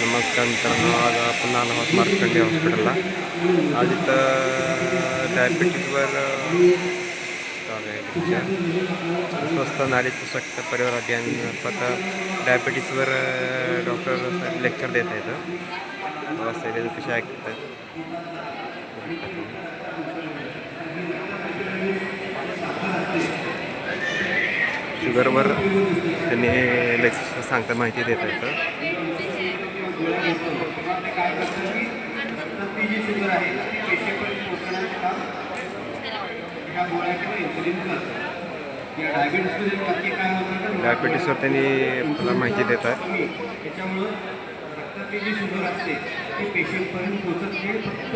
नमस्कार मित्रांनो आज आपण आलो आहोत मार्कंडे हॉस्पिटलला. आज इथं डायबिटीजवर चालू आहे स्वस्त नारी सशक्त परिवार अभियान पत्र डायबिटीजवर डॉक्टर लेक्चर देत आहेत. वाचलेले कसे ऐकतात. शुगरवर त्यांनी लेक्चर सांगता माहिती देत आहेत. डोळे घेतो तेव्हा ते काय करतं की ती जी शुगर आहे ती पेशेपर्यंत पोहोचण्याचं काम ह्या गोळ्या किंवा इन्सुलिन करतं या डायबिटीसमध्ये नक्की काय होतं तर डायबिटीसवर त्यांनी मला माहिती देत आहेत त्याच्यामुळं रक्तातली जी शुगर असते ती पेशीपर्यंत पोहोचत नाही फक्त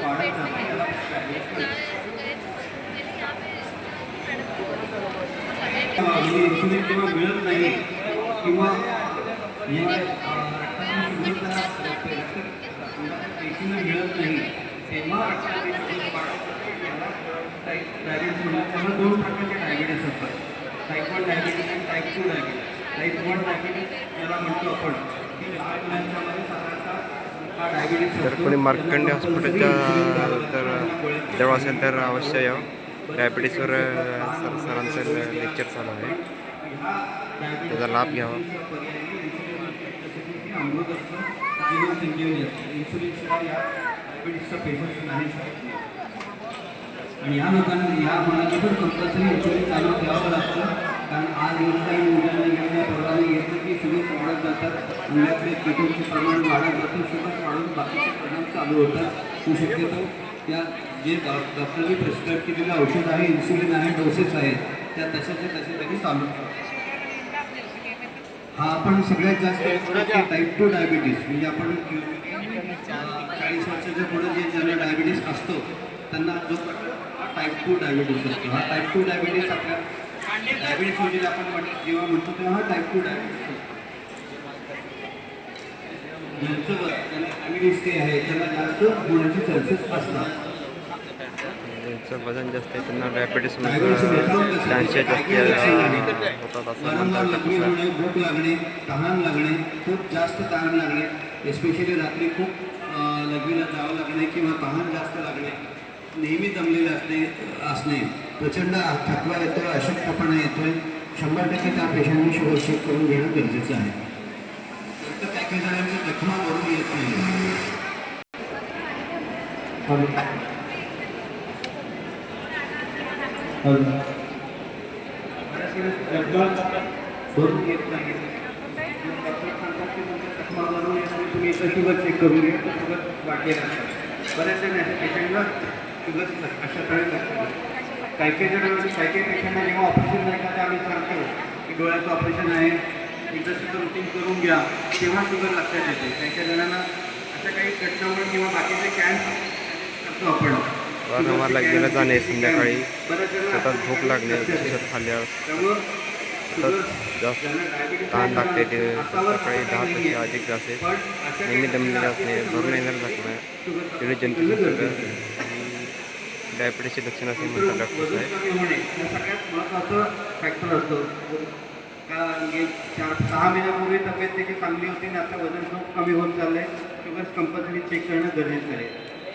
वाढत जाते त्याला इन्सुलिन जेव्हा मिळत नाही किंवा जेव्हा अं, रक्तातली शुगर त्या रक्त- पेशींना मिळत नाही तेव्हा. त्याला दोन प्रकारचे डायबिटीस असतात. टाईप वन डायबिटीस आणि type two diabetes type one diabetes ज्याला म्हणतो आपण की लहान मुलांच्यामध्ये साधारणतः हा डायबिटीस तर कोणी मार्कंडे हॉस्पिटलच्या तर जवळ असेल तर अवश्य या. डायबिटीसवर सर सरांचं लेक्चर चालू आहे. त्याचा लाभ घ्यावा. अमृत असतं जीवन संजीवनी असतं इन्सुलिनशिवाय या डायबिटीसचा पेपर नाही आणि या लोकांना या मुलांना पण कंपल्सरी इन्सुलिन चालू ठेवावं लागतं. कारण आज येत नाही मुलांना घेऊन येत परवाने की शुगर्स वाढत जातात. अंगातले किटोनचे प्रमाण वाढत जातं. शुगर्स वाढून बाकीचे परिणाम चालू होतात. तू शक्यतो त्या जे डॉ- डॉक्टरनी प्रिस्क्राईब केलेलं औषध आहे इन्सुलिन आहे डोसेस आहेत त्या तशाच्या तसे त्यांनी चालू होतात हा आपण सगळ्यात जास्त टाईप टू डायबिटीस म्हणजे आपण चाळीस वर्षाच्या पुढे जे ज्यांना डायबिटीस असतो त्यांना जो टाईप टू डायबिटीस असतो. हा टाईप टू डायबिटीस आपल्या डायबिटीस म्हणजे आपण म्हण जेव्हा म्हणतो तेव्हा हा टाईप टू ज्यांचं ज्यांना डायबिटीस ते आहे त्यांना जास्त होण्याचे चान्सेस असतात. वजन जास्त आहे त्यांना डायबिटीस वारंवार होतात असं म्हणतात होणे भूक लागणे तहान लागणे खूप जास्त तहान लागणे एस्पेशली रात्री खूप लघवीला जावं लागणे किंवा तहान जास्त लागणे नेहमी दमलेले असणे असणे. प्रचंड थकवा येतो अशक्तपणा येतोय. शंभर टक्के त्या पेशंटने चेक करून घेणं गरजेचं आहे. फक्त काही काही जणांच्या जखमा वरून येत नाही. भरून येत नाही चष्मा भरून येत तुम्ही शुगर चेक करून घ्या शुगर वाढलेलं असतात बऱ्याच जण पेशंटला शुगर अशा काही काही जण काही काही पेशंटना जेव्हा ऑपरेशन नाही का ते आम्ही सांगतो की डोळ्याचं ऑपरेशन आहे एकदा सुद्धा रुटीन करून घ्या तेव्हा शुगर लक्षात येते काही काही जणांना अशा काही घटनामुळे किंवा बाकीचे कॅन्स करतो आपण वारंवार लागलेलं जाणे संध्याकाळी. सतत भूक लागणे औषध खाल्ल्यावर सतत जास्त ताण लागते ते सकाळी दहा पेक्षा अधिक जाते नेहमी दमलेले असणे भरून येणार लागणं तेवढे जंतू डायबिटीसचे लक्षण असे म्हणतात डॉक्टर साहेब. चार सहा महिन्यापूर्वी तब्येत त्याची चांगली होती आणि आता वजन खूप कमी होत चाललं आहे शुगर्स कंपल्सरी चेक करणं गरजेचं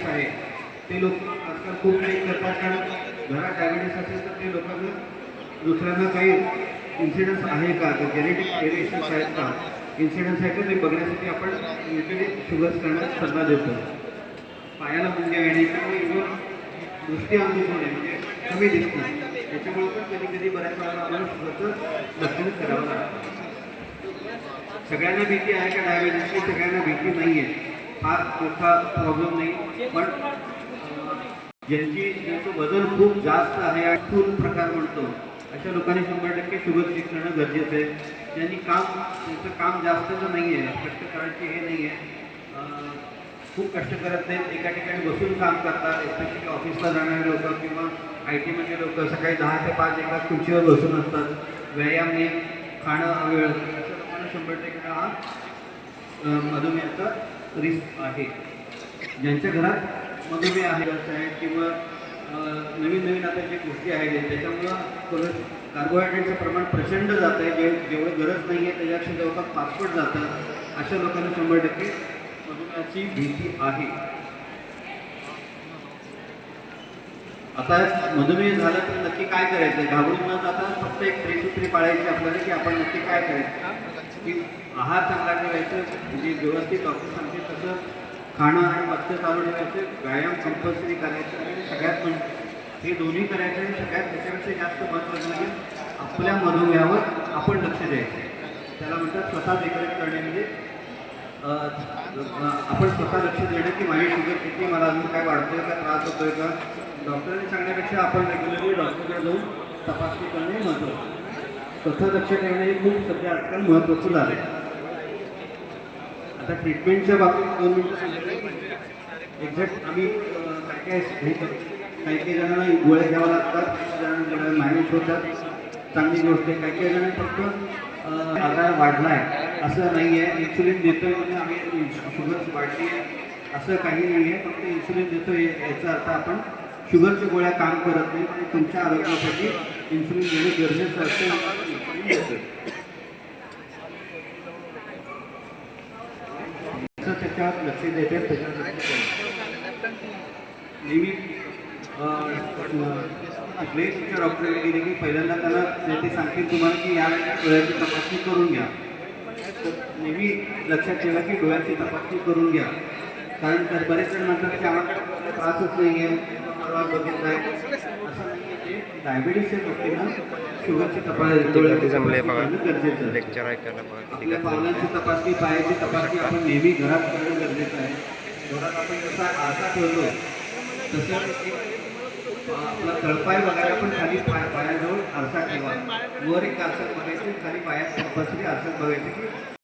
आहे. ते लोक आजकाल खूप चेक करतात कारण घरात डायबिटीस असेल तर ते लोकांना काही इन्सिडन्स आहे का? तर जेनेटिक व्हेरिएशन्स आहेत का? इन्सिडन्स आहे का? ते बघण्यासाठी आपण युजली शुगर्स करण्यास सल्ला देतो. पायाला मुंग्या येणे किंवा इव्हन कमी दिसणं त्याच्यामुळे पण कधी कधी बऱ्याच वेळा आपण शुगरचं लक्षण करावं लागतं. सगळ्यांना भीती आहे का डायबिटीसची सगळ्यांना भीती नाही आहे फार मोठा प्रॉब्लेम नाही. पण ज्यांची ज्यांचं वजन खूप जास्त आहे आणि खूप प्रकार म्हणतो. अशा लोकांनी शंभर टक्के शुगर चेक करणं गरजेचं आहे. ज्यांनी काम त्यांचं काम जास्तचं नाही आहे कष्ट हे नाही आहे खूप कष्ट करत नाहीत एका ठिकाणी बसून काम करतात एस्पेशली ऑफिसला जाणारे लोक किंवा आय टीमध्ये लोक सकाळी दहा ते पाच एका खुर्चीवर बसून असतात. व्यायाम नाही खाणं वेळ अशा लोकांना शंभर टक्के हा मधुमेहाचा रिस्क आहे. ज्यांच्या घरात मधुमेह आहे असं आहे किंवा नवीन नवीन आता जे गोष्टी आहेत त्याच्यामुळं कोलो कार्बोहायड्रेटचं प्रमाण प्रचंड जात आहे जे जेवढं गरज नाही आहे त्याच्यापेक्षा जवळपास पासपोर्ट जातं अशा लोकांना शंभर टक्के मधुमेहाची भीती आहे. आता मधुमेह झालं तर नक्की काय करायचं घाबरून न जाता फक्त एक त्रिसूत्री पाळायची आपल्याला की आपण नक्की काय करायचं? की आहार चांगला करायचं म्हणजे व्यवस्थित डॉक्टर सांगते तसं खाणं आणि मत्स्य चालू ठेवायचं व्यायाम कंपल्सरी करायचं आणि सगळ्यात पण हे दोन्ही करायचं आणि सगळ्यात त्याच्यापेक्षा जास्त महत्त्वाचं म्हणजे आपल्या मनोव्यावर आपण लक्ष द्यायचं त्याला म्हणतात स्वतः देखरेख करणे म्हणजे आपण स्वतः लक्ष देणं की माझी शुगर किती मला अजून काय वाढतोय का त्रास होतोय का? डॉक्टरांनी सांगण्यापेक्षा आपण रेग्युलरली डॉक्टरकडे जाऊन तपासणी करणे महत्त्वाचं स्वतः लक्ष ठेवणे हे खूप सध्या आजकाल महत्त्वाचं झालं आहे आता ट्रीटमेंटच्या बाबतीत दोन मिनिटं सांगितलं. एक्झॅक्ट आम्ही काय काय हे काही काही जणांना गोळ्या घ्याव्या लागतात काही जणांना गोळ्या मॅनेज होतात. चांगली गोष्ट आहे. काही काही जणांना फक्त अ, आजार वाढला आहे असं नाही आहे इन्सुलिन देतो म्हणजे आम्ही शुगर वाढली आहे. असं काही नाही आहे फक्त इन्सुलिन देतो याचा अर्थ आपण शुगरच्या गोळ्या काम करत नाही. पण तुमच्या आरोग्यासाठी इन्सुलिन देणं गरजेचं असतं म्हणून आपण इन्सुलिन देतोय असं त्याच्यावर लक्ष देते. नेहमी तुमच्या डॉक्टरकडे गेले की पहिल्यांदा त्यांना ते- सांगतील तुम्हाला की या डोळ्याची तपासणी करून घ्या. नेहमी लक्षात ठेवा की डोळ्याची तपासणी करून घ्या. कारण तर बरेच जण म्हणतात की आम्हाला त्रासच नाही. आहे बघितलं आहे असं नाही आहे डायबिटीसच्या व्यक्तींना शुगरची तपासणी गरजेचं आहे आपल्या पावलांची तपासणी पायाची तपासणी आपण नेहमी घरात गरजेचं आहे घरात आपण जसा आरसा ठेवलो तसं आपला तळपाय बघायला पण खाली पाय पायाजवळ आरसा ठेवा. वर एक आरसा बघायचं खाली पायात कंपल्सरी आरसा बघायचं की